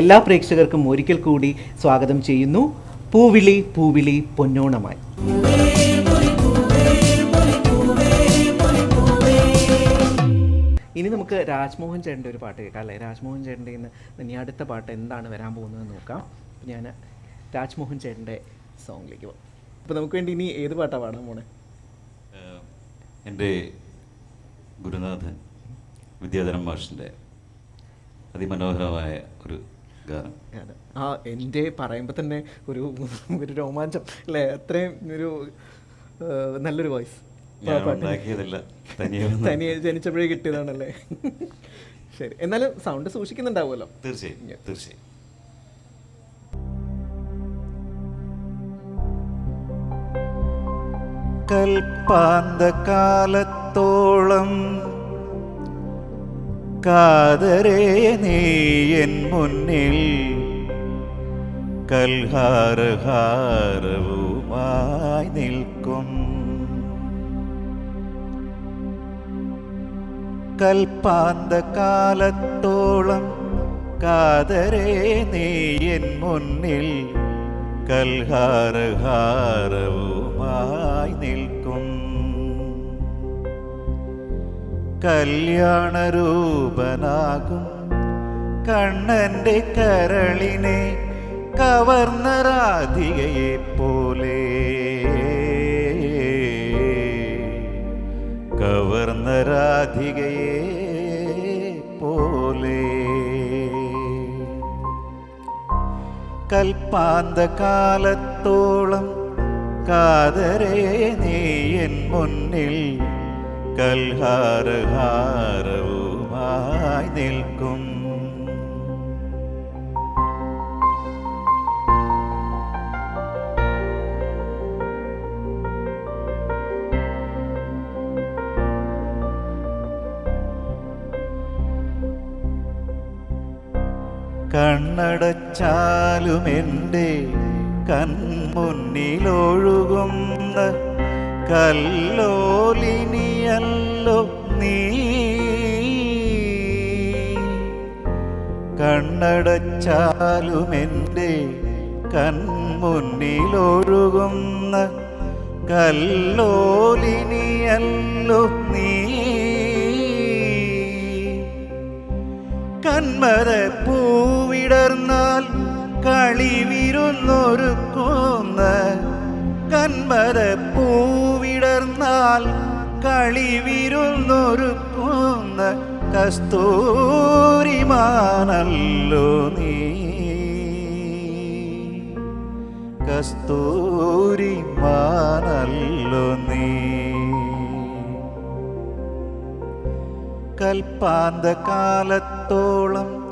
എല്ലാ പ്രേക്ഷകർക്കും ഒരിക്കൽ കൂടി സ്വാഗതം ചെയ്യുന്നു. പൂവിളി പൂവിളി പൊന്നോണമായി. ഇനി നമുക്ക് രാജ്മോഹൻ ചേട്ടന്റെ ഒരു പാട്ട് കേൾക്കാം. അല്ലേ? രാജ്മോഹൻ ചേട്ടന്റെ ഇന്ന് ഇനി അടുത്ത പാട്ട് എന്താണ് വരാൻ പോകുന്നതെന്ന് നോക്കാം. ഞാൻ രാജ്മോഹൻ ചേട്ടന്റെ സോങ്ങിലേക്ക് പോകാം. അപ്പോൾ നമുക്ക് വേണ്ടി ഇനി ഏത് പാട്ടാണ് പാടാൻ പോണേ? എന്റെ ഗുരുനാഥൻ വിദ്യാധരൻ മാഷിന്റെ അതിമനോഹരമായ ഒരു ഗാനം. ആ എന്റെ പറയുമ്പോൾ തന്നെ ഒരു ഒരു രോമാഞ്ചം. അല്ലേ? അത്രയും ഒരു നല്ലൊരു വോയിസ്. ഞാൻ ഉണ്ടാക്കിയതല്ല. തനിയെ തനിയെ ജനിച്ചപ്പോഴേ കിട്ടിയതാണല്ലേ? ശരി. എന്നാലും സൗണ്ട് സൂക്ഷിക്കുന്നുണ്ടാവുമല്ലോ. തീർച്ചയായും. തീർച്ചയായും. കൽപ്പാന്തകാലത്തോളം കാതരേ നീ എൻ മുന്നിൽ കൽഹാരഹാരവുമായി നിൽക്കും. കൽപ്പാന്ത കാലത്തോളം കാതരേ നീ എൻ മുന്നിൽ കൽഹാരഹാരവുമായി നിൽക്കും. കല്യാണരൂപനാകും. കണ്ണന്റെ കരളിനെ കവർന്ന രാധികയെ പോലെ. കവർന്ന രാധികയെ പോലെ. കൽപ്പാന്ത കാലത്തോളം കാതരേ നീ എൻ മുന്നിൽ കൽഹാരഹാരവുമായി നിൽക്കും. കണ്ണടച്ചാലും എന്റെ കൺമുന്നിലൊഴുകുന്ന കല്ലോലിനിയല്ലോ നീ. കണ്ണടച്ചാലും എന്റെ കൺമുന്നിലൊഴുകുന്ന കല്ലോലിനിയല്ലോ നീ. കൺമര പൂവിടർന്നാൽ കളിവിരുന്നൊരുക്കുന്ന കൺമര പൂവിടർന്നാൽ കളിവിരുന്നൊരുക്കുന്ന കസ്തൂരിമാനല്ലോ നീ. കസ്തൂരിമാനല്ലോ നീ. കൽപ്പാന്ത കാലത്തോളം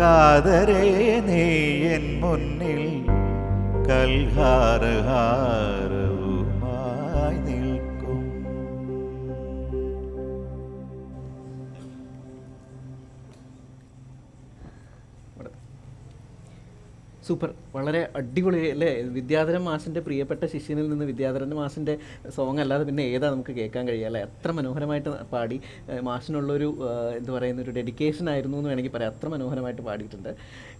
കാതരേ നീ എൻ മുന്നിൽ കൽഹാരഹാരവുമായി സൂപ്പർ. വളരെ അടിപൊളി അല്ലേ? വിദ്യാധരൻ മാഷിന്റെ പ്രിയപ്പെട്ട ശിഷ്യനിൽ നിന്ന് വിദ്യാധരൻ മാഷിന്റെ സോങ് അല്ലാതെ പിന്നെ ഏതാ നമുക്ക് കേൾക്കാൻ കഴിയുക അല്ലേ? അത്ര മനോഹരമായിട്ട് പാടി മാഷിനുള്ളൊരു എന്താ പറയുന്ന ഒരു ഡെഡിക്കേഷൻ ആയിരുന്നു എന്ന് വേണമെങ്കിൽ പറയാം. അത്ര മനോഹരമായിട്ട് പാടിയിട്ടുണ്ട്.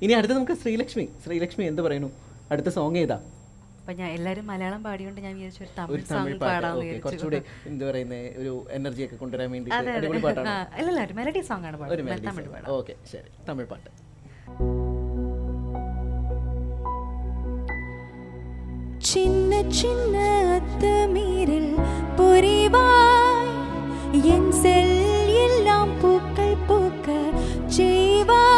ഇനി അടുത്ത് നമുക്ക് ശ്രീലക്ഷ്മി. ശ്രീലക്ഷ്മി എന്ത് പറയുന്നു? അടുത്ത സോങ് ഏതാ? അപ്പൊ ഞാൻ എല്ലാരും മലയാളം പാടിയോണ്ട് ഞാൻ വിചാരിച്ചു ഒരു തമിഴ് സോങ് പാടാന്ന് കുറച്ചുകൂടി എന്താ പറയുന്നത് ഒരു എനർജി ഒക്കെ കൊണ്ടുവരാൻ വേണ്ടി അല്ലല്ല മെലഡി സോങ് ആണ് പാടുന്നത്. തമിഴ്. പാടാം. ഓക്കെ ശരി. തമിഴ് പാട്ട്. சின்ன சின்ன அத்துமீறல் புரிவாய். என் செல் எல்லாம் பூக்கள் பூக்க செய்வாய்.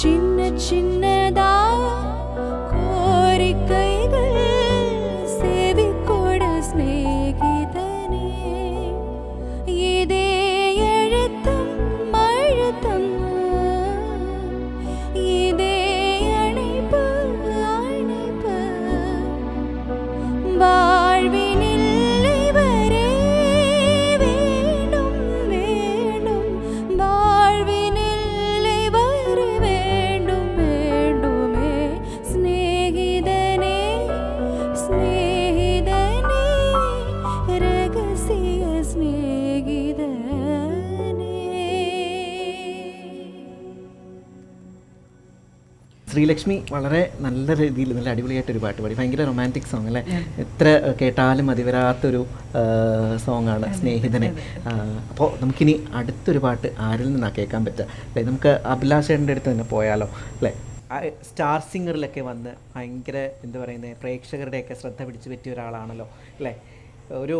சின்ன சின்னதா ശ്രീലക്ഷ്മി വളരെ നല്ല രീതിയിൽ നല്ല അടിപൊളിയായിട്ട് ഒരു പാട്ട് പാടി. ഭയങ്കര റൊമാന്റിക് സോങ് അല്ലേ? എത്ര കേട്ടാലും മതിവരാത്തൊരു വരാത്തൊരു ആണ് സ്നേഹിതനെ. അപ്പോൾ നമുക്കിനി അടുത്തൊരു പാട്ട് ആരിൽ നിന്നാണ് കേൾക്കാൻ പറ്റുക? അല്ലേ നമുക്ക് അഭിലാഷേന്റെ അടുത്ത് തന്നെ പോയാലോ? അല്ലേ? ആ, സ്റ്റാർ സിംഗറിലൊക്കെ വന്ന് ഭയങ്കര എന്താ പറയുന്നത് പ്രേക്ഷകരുടെയൊക്കെ ശ്രദ്ധ പിടിച്ചു പറ്റിയ ഒരാളാണല്ലോ. അല്ലേ? ഒരു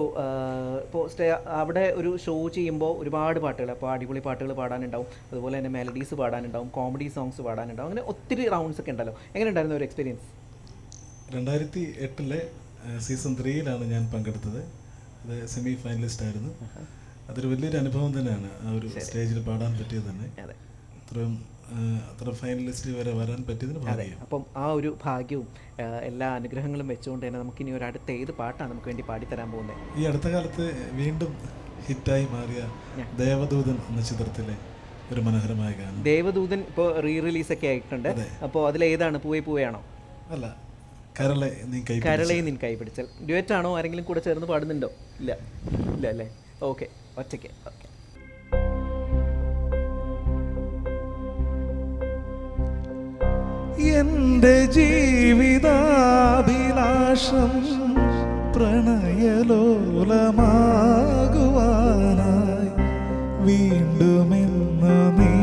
ഇപ്പോൾ സ്റ്റേ അവിടെ ഒരു ഷോ ചെയ്യുമ്പോൾ ഒരുപാട് പാട്ടുകൾ അപ്പോൾ അടിപൊളി പാട്ടുകൾ പാടാനുണ്ടാവും. അതുപോലെ തന്നെ മെലഡീസ് പാടാനുണ്ടാവും കോമഡി സോങ്സ് പാടാനുണ്ടാവും. അങ്ങനെ ഒത്തിരി റൗണ്ട്സ് ഒക്കെ ഉണ്ടല്ലോ. എങ്ങനെ ഉണ്ടായിരുന്നു ഒരു എക്സ്പീരിയൻസ് രണ്ടായിരത്തി എട്ടിലെ സീസൺ ത്രീയിലാണ് ഞാൻ പങ്കെടുത്തത്. അത് സെമി ഫൈനലിസ്റ്റ് ആയിരുന്നു അതൊരു വലിയൊരു അനുഭവം തന്നെയാണ് ആ ഒരു സ്റ്റേജിൽ പാടാൻ പറ്റിയത് തന്നെ. അതെ. അത്രയും അത്ര ഫൈനലിസ്റ്റ് വരെ വരാൻ പറ്റിയതിന് അതെ. ഭാഗ്യം. അപ്പം ആ ഒരു ഭാഗ്യവും എല്ലാ അനുഗ്രഹങ്ങളും വെച്ചുകൊണ്ട് തന്നെ നമുക്കിനി ഒരു അടുത്ത ഏത് പാട്ടാണ് നമുക്ക് വേണ്ടി പാടിത്തരാൻ പോകുന്നത്? ഈ അടുത്ത കാലത്ത് വീണ്ടും ഹിറ്റായി മാറിയ ദേവദൂതൻ എന്ന ചിത്രത്തിലെ ഒരു മനോഹരമായ ഗാനം. ദേവദൂതൻ ഇപ്പോൾ റീ റിലീസ് ഒക്കെ ആയിട്ടുണ്ട്. അപ്പോൾ അപ്പോൾ അതിലേതാണ് പൂവേ പൂവയാണോ? അല്ല കരളെ നിൻ കൈ പിടിച്ചാൽ ഡ്യുവറ്റ് ആണോ ആരെങ്കിലും കൂടെ ചേർന്ന് പാടുന്നുണ്ടോ? ഇല്ല. ഇല്ല അല്ലേ? ഓക്കെ. ഒറ്റയ്ക്ക്. ഓക്കെ. എന്റെ ജീവിതാഭിലാഷം പ്രണയലോലമാകുവാനായി വീണ്ടുമെന്ന് നീ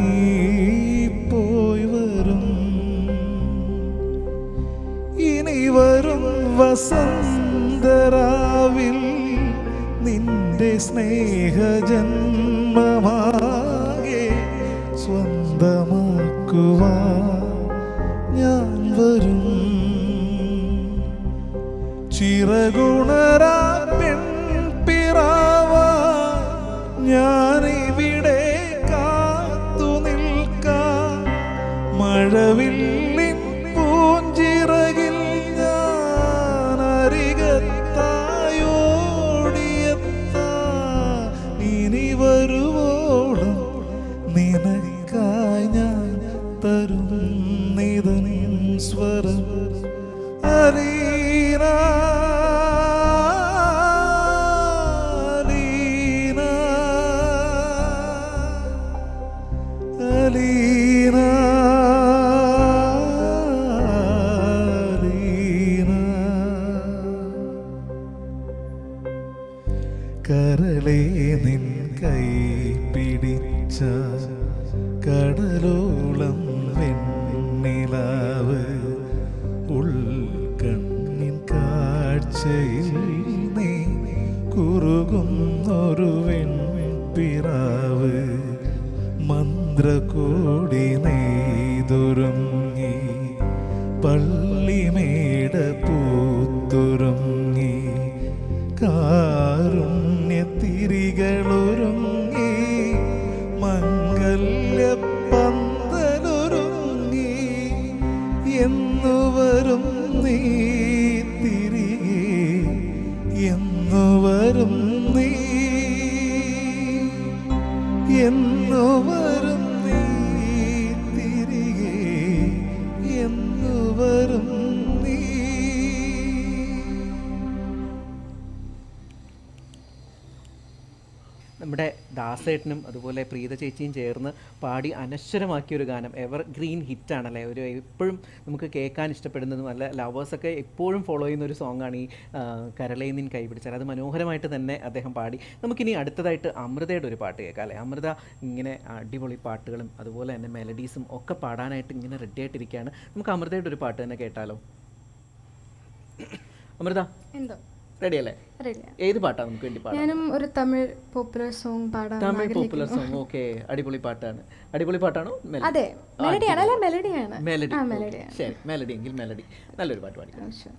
പോയി വരും. ഇനി വരും വസന്തരാവിൽ നിന്റെ സ്നേഹജന്മമാകെ സ്വന്തമാക്കുവാൻ ചിറകുണരാ പെൺപിറാവ. ഞാനിവിടെ കരളേ നിൻ കൈ പിടിച്ച കടലോളം നീ വരും നീ. എന്നു ദാസേട്ടനും അതുപോലെ പ്രീത ചേച്ചിയും ചേർന്ന് പാടി അനശ്വരമാക്കിയ ഒരു ഗാനം എവർ ഗ്രീൻ ഹിറ്റാണല്ലേ ഒരു എപ്പോഴും നമുക്ക് കേൾക്കാൻ ഇഷ്ടപ്പെടുന്നതും അല്ല ലവേഴ്സൊക്കെ എപ്പോഴും ഫോളോ ചെയ്യുന്ന ഒരു സോങ്ങാണ് ഈ കരളയിൽ നിന്ന് കൈപിടിച്ചാൽ അത് മനോഹരമായിട്ട് തന്നെ അദ്ദേഹം പാടി. നമുക്കിനി അടുത്തതായിട്ട് അമൃതയുടെ ഒരു പാട്ട് കേൾക്കാം അല്ലേ? അമൃത ഇങ്ങനെ അടിപൊളി പാട്ടുകളും അതുപോലെ തന്നെ മെലഡീസും ഒക്കെ പാടാനായിട്ട് ഇങ്ങനെ റെഡി ആയിട്ടിരിക്കുകയാണ്. നമുക്ക് അമൃതയുടെ ഒരു പാട്ട് തന്നെ കേട്ടാലോ? അമൃത? എന്തോ? റെഡി അല്ലേ ഏത് പാട്ടാണ് നമുക്ക് വേണ്ടി പാടാം? ഞാനും ഒരു തമിഴ് പോപ്പുലർ സോങ് പാടാം തമിഴ് പോപ്പുലർ സോങ് ഓക്കെ. അടിപൊളി പാട്ടാണ്. അടിപൊളി പാട്ടാണോ? അതെ. മെലഡിയാണ് അല്ല മെലഡിയാണ് മെലഡി ശരി. മെലഡി എങ്കിൽ മെലഡി നല്ലൊരു പാട്ട് പാടിക്കാം. ശരി.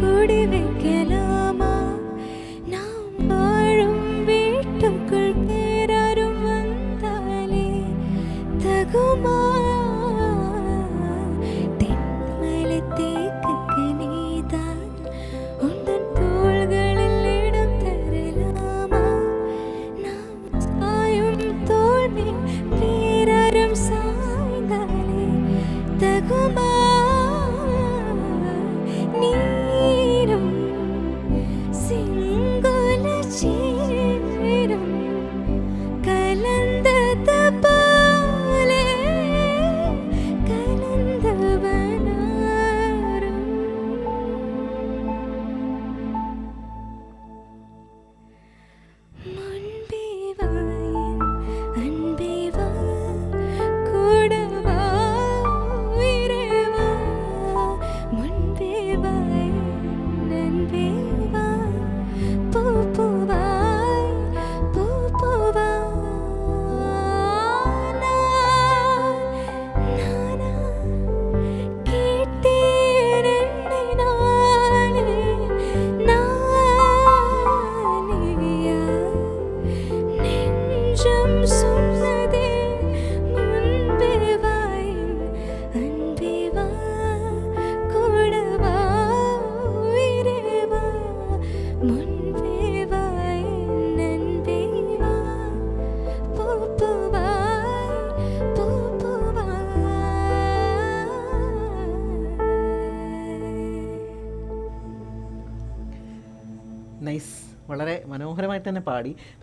കൂടി വെക്കേ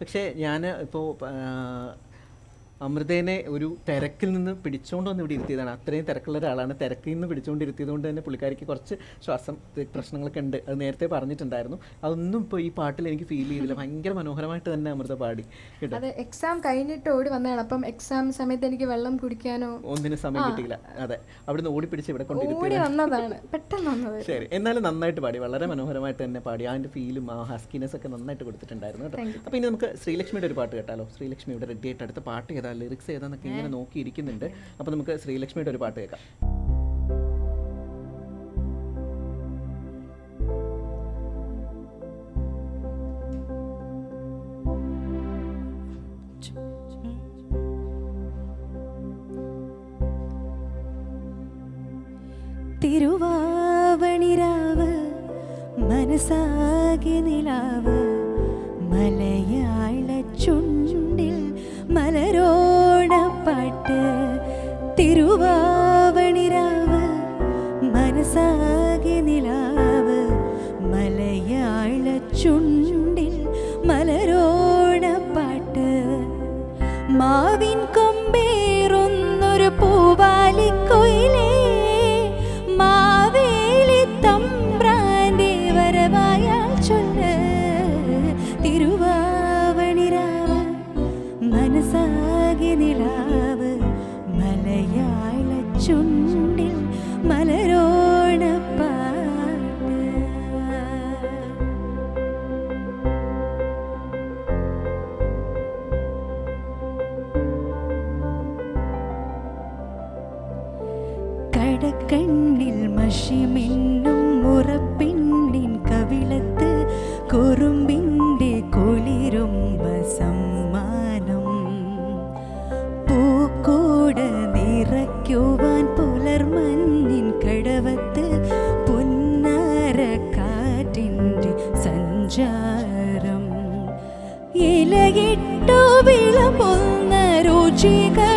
പക്ഷേ ഞാൻ ഇപ്പോൾ അമൃതേനെ ഒരു തിരക്കിൽ നിന്ന് പിടിച്ചുകൊണ്ട് വന്ന് ഇവിടെ ഇരുത്തിയതാണ്. അത്രയും തിരക്കുള്ള ഒരാളാണ്. തിരക്കിൽ നിന്ന് പിടിച്ചുകൊണ്ട് ഇരുത്തിയത് കൊണ്ട് തന്നെ പുള്ളിക്കാരിക്ക് കുറച്ച് ശ്വാസം പ്രശ്നങ്ങളൊക്കെ ഉണ്ട്. അത് നേരത്തെ പറഞ്ഞിട്ടുണ്ടായിരുന്നു. അതൊന്നും ഇപ്പോൾ ഈ പാട്ടിൽ എനിക്ക് ഫീൽ ചെയ്തില്ല. ഭയങ്കര മനോഹരമായിട്ട് തന്നെ അമൃത പാടി. കേട്ടോ? അത് എക്സാം കഴിഞ്ഞിട്ട് ഓടി വന്നതാണ്. അപ്പം എക്സാം സമയത്ത് എനിക്ക് വെള്ളം കുടിക്കാനോ ഒന്നിനും സമയം കിട്ടിയില്ല. അതെ. അവിടുന്ന് ഓടിപ്പിടിച്ച് ഇവിടെ ഓടി പിടിച്ച് വന്നതാണ്. പെട്ടെന്ന് വന്നത്. ശരി. എന്നാലും നന്നായിട്ട് പാടി. വളരെ മനോഹരമായിട്ട് തന്നെ പാടി. അതിന്റെ ഫീലും ആ ഹസ്കിനെസ് ഒക്കെ നന്നായിട്ട് കൊടുത്തിട്ടുണ്ടായിരുന്നു കേട്ടോ. അപ്പോൾ ഇനി നമുക്ക് ശ്രീലക്ഷ്മിയുടെ ഒരു പാട്ട് കേട്ടാലോ? ശ്രീലക്ഷ്മി ഇവിടെ റെഡി ആയിട്ട് അടുത്ത പാട്ട് ഏതാ ലിറിക്സ് ഏതാന്നൊക്കെ ഇങ്ങനെ നോക്കിയിരിക്കുന്നുണ്ട്. അപ്പോൾ നമുക്ക് ശ്രീലക്ഷ്മിയുടെ ഒരു പാട്ട് കേൾക്കാം. തിരുവാവണിരാവ് മനസ്സാകെ നിലാവ് മലയാള ചുണ്ടിൽ മലരോണപ്പാട്ട് തിരുവാവണിരാവ് മനസ്സാകെ നിലാവ് മലയാള മലയാള പുന്നര കാറ്റിന്റെ സഞ്ചാരം. ഇലയിട്ടു വിളമ്പുന്ന രുചികളിൽ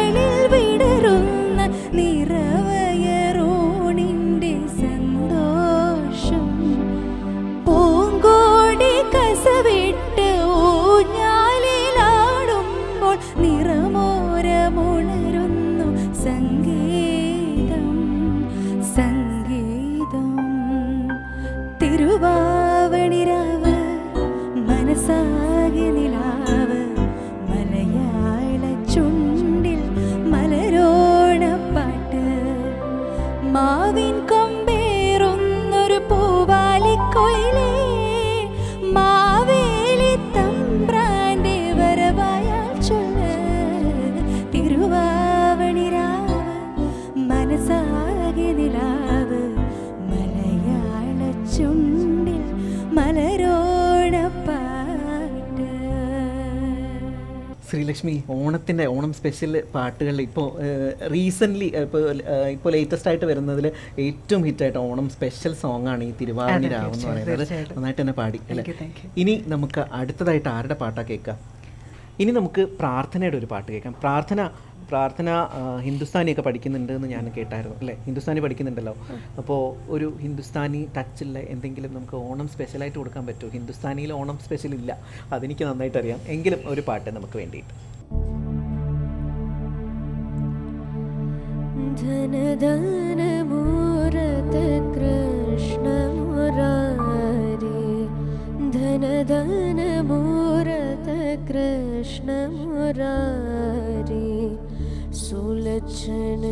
ശ്രീലക്ഷ്മി ഓണത്തിന്റെ ഓണം സ്പെഷ്യൽ പാട്ടുകളിൽ ഇപ്പോൾ റീസെന്റ്ലി ഇപ്പോൾ ഇപ്പോൾ ലേറ്റസ്റ്റ് ആയിട്ട് വരുന്നതിൽ ഏറ്റവും ഹിറ്റായിട്ട് ഓണം സ്പെഷ്യൽ സോങ് ആണ് ഈ തിരുവാതിര രാവ് എന്ന് പറയുന്നത്. നന്നായിട്ട് തന്നെ പാടി അല്ലേ. ഇനി നമുക്ക് അടുത്തതായിട്ട് ആരുടെ പാട്ടാണ് കേൾക്കാം? ഇനി നമുക്ക് പ്രാർത്ഥനയുടെ ഒരു പാട്ട് കേൾക്കാം. പ്രാർത്ഥന പ്രാർത്ഥന ഹിന്ദുസ്ഥാനിയൊക്കെ പഠിക്കുന്നുണ്ട് എന്ന് ഞാൻ കേട്ടായിരുന്നു അല്ലേ? ഹിന്ദുസ്ഥാനി പഠിക്കുന്നുണ്ടല്ലോ. അപ്പോൾ ഒരു ഹിന്ദുസ്ഥാനി ടച്ചുള്ള എന്തെങ്കിലും നമുക്ക് ഓണം സ്പെഷ്യലായിട്ട് കൊടുക്കാൻ പറ്റുമോ? ഹിന്ദുസ്ഥാനിയിൽ ഓണം സ്പെഷ്യൽ ഇല്ല. അതെനിക്ക് നന്നായിട്ട് അറിയാം എങ്കിലും ഒരു പാട്ട് നമുക്ക് വേണ്ടിയിട്ട്. ധനധനമൂരത കൃഷ്ണമുരാരി. ധനധനമൂരത കൃഷ്ണമുരാരി. सुलक्षण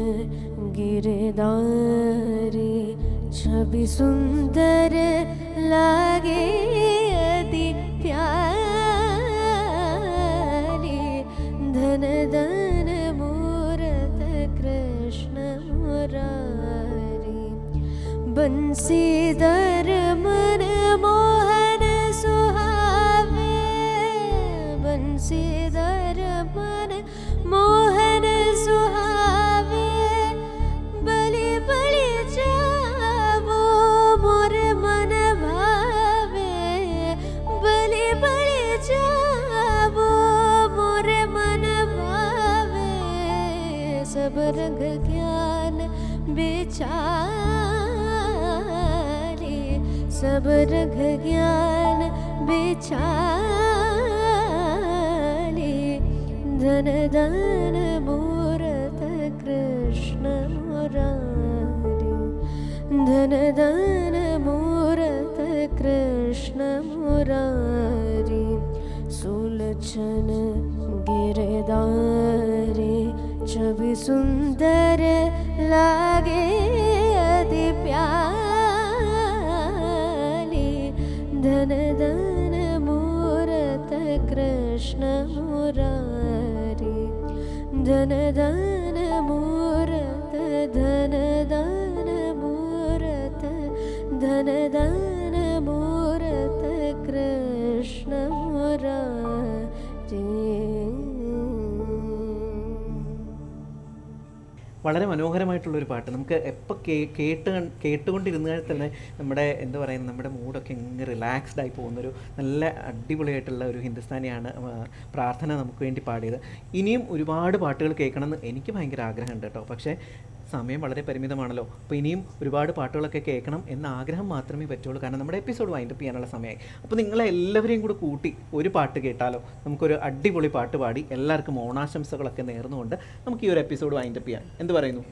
गिरदारी छवि सुंदर लागे अति प्यारी। धन धन मूरत कृष्ण मुरारी। बंसीधर सब रंग ज्ञान बेचारे सब रंग ज्ञान बेचारे धन धन मूरत कृष्ण मुरारी। धन धन मूरत कृष्ण मुरारी। सुलक्षण गिरदारे छवि सुंदर लागे अति प्यारी धन धन मूरत कृष्ण मुरारी। धन धन मूरत धन വളരെ മനോഹരമായിട്ടുള്ളൊരു പാട്ട്. നമുക്ക് എപ്പോൾ കേ കേട്ട് കേട്ടുകൊണ്ടിരുന്നാൽ തന്നെ നമ്മുടെ എന്താ പറയുക നമ്മുടെ മൂഡൊക്കെ ഇങ്ങനെ റിലാക്സ്ഡ് ആയി പോകുന്നൊരു നല്ല അടിപൊളിയായിട്ടുള്ള ഒരു ഹിന്ദുസ്ഥാനിയാണ് പ്രാർത്ഥന നമുക്ക് വേണ്ടി പാടിയത്. ഇനിയും ഒരുപാട് പാട്ടുകൾ കേൾക്കണമെന്ന് എനിക്ക് ഭയങ്കര ആഗ്രഹമുണ്ട് കേട്ടോ. പക്ഷേ സമയം വളരെ പരിമിതമാണല്ലോ. അപ്പോൾ ഇനിയും ഒരുപാട് പാട്ടുകളൊക്കെ കേൾക്കണം എന്ന ആഗ്രഹം മാത്രമേ പറ്റുള്ളൂ. കാരണം നമ്മുടെ എപ്പിസോഡ് വൈൻഡപ്പ് ചെയ്യാനുള്ള സമയമായി. അപ്പോൾ നിങ്ങളെ എല്ലാവരെയും കൂടെ കൂട്ടി ഒരു പാട്ട് കേട്ടാലോ? നമുക്കൊരു അടിപൊളി പാട്ട് പാടി എല്ലാവർക്കും ഓണാശംസകളൊക്കെ നേർന്നുകൊണ്ട് നമുക്ക് ഈ ഒരു എപ്പിസോഡ് വൈൻഡപ്പ് ചെയ്യാം. എന്ത് പറയുന്നു?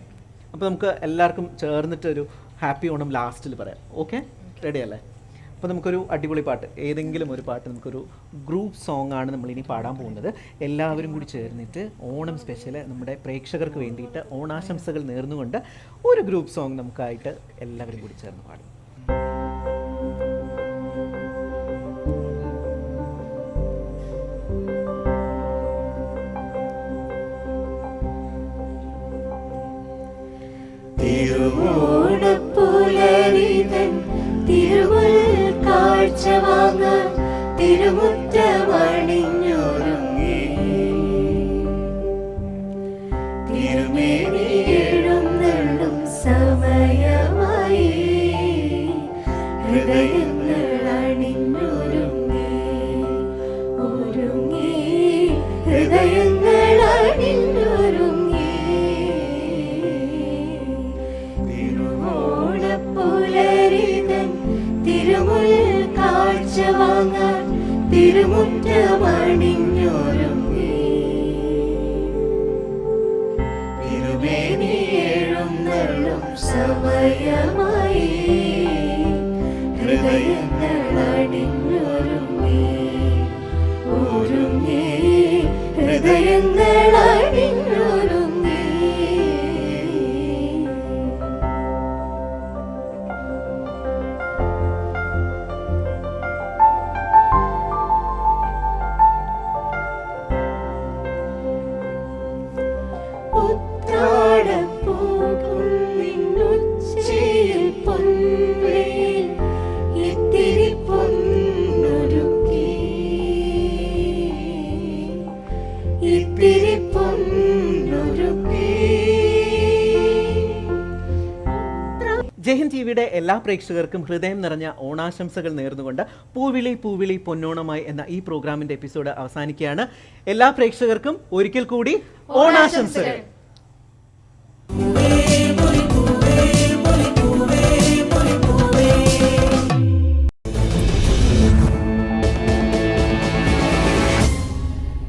അപ്പോൾ നമുക്ക് എല്ലാവർക്കും ചേർന്നിട്ടൊരു ഹാപ്പി ഓണം ലാസ്റ്റിൽ പറയാം. ഓക്കെ റെഡി അല്ലേ? അപ്പോൾ നമുക്കൊരു അടിപൊളി പാട്ട്. ഏതെങ്കിലും ഒരു പാട്ട് നമുക്കൊരു ഗ്രൂപ്പ് സോങ് ആണ് നമ്മളിനി പാടാൻ പോകുന്നത്. എല്ലാവരും കൂടി ചേർന്നിട്ട് ഓണം സ്പെഷ്യൽ നമ്മുടെ പ്രേക്ഷകർക്ക് വേണ്ടിയിട്ട് ഓണാശംസകൾ നേർന്നുകൊണ്ട് ഒരു ഗ്രൂപ്പ് സോങ് നമുക്കായിട്ട് എല്ലാവരും കൂടി ചേർന്ന് പാടും. തിരുവോണപ്പുലരിതൻ കാഴ്ച വാങ്ങാൻ തിരുമുറ്റമണിഞ്ഞൊരുങ്ങി തിരുമുറ്റമണിഞ്ഞൊരുങ്ങി. തിരുമേനി എഴുന്നള്ളും സമയമായി. ഹൃദയങ്ങൾ എല്ലാ പ്രേക്ഷകർക്കും ഹൃദയം നിറഞ്ഞ ഓണാശംസകൾ നേർന്നുകൊണ്ട് പൂവിളി പൂവിളി പൊന്നോണമായി എന്ന ഈ പ്രോഗ്രാമിന്റെ എപ്പിസോഡ് അവസാനിക്കുകയാണ്. എല്ലാ പ്രേക്ഷകർക്കും ഒരിക്കൽ കൂടി ഓണാശംസകൾ.